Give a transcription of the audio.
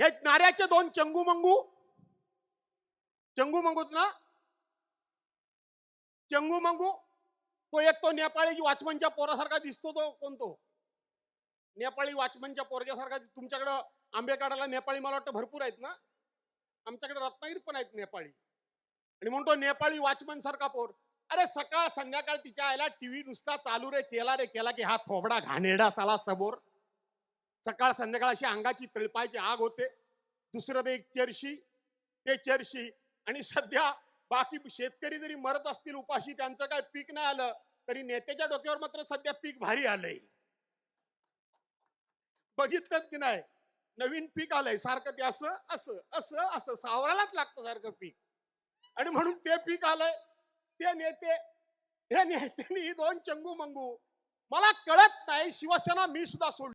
हे नाऱ्याचे दोन चंगू मंगू. चंगू मंगूत ना? चंगू मंगू. तो एक तो नेपाळी वाचमनच्या पोरासारखा दिसतो तो कोणतो नेपाळी वाचमनच्या पोरग्यासारखा तुमच्याकडं आंबे काढायला नेपाळी मला वाटतं भरपूर आहेत ना? आमच्याकडे रत्नागिरीत पण आहेत नेपाळी. आणि म्हणतो नेपाळी वाचमन सारखा पोर. अरे सकाळ संध्याकाळ तिच्या आईला टीव्ही नुसता चालू रे केला रे केला की हा थोबडा घाणेरडा साला समोर. सकाळ संध्याकाळ अशी अंगाची तळपायची आग होते. दुसरं ते एक चर्शी ते चर्शी. आणि सध्या बाकी शेतकरी जरी मरत असतील उपाशी त्यांचं काय पीक नाही आलं तरी नेत्याच्या डोक्यावर मात्र सध्या पीक भारी आलंय. बघितलं की नाही? नवीन पीक आलंय सारखं ते असं असं असं असं सावरायलाच लागतं सारखं पीक. आणि म्हणून ते पीक आलंय ते नेते हे नेत्यांनी दोन चंगू मंगू मला कळत नाही शिवसेना मी सुद्धा सोडली.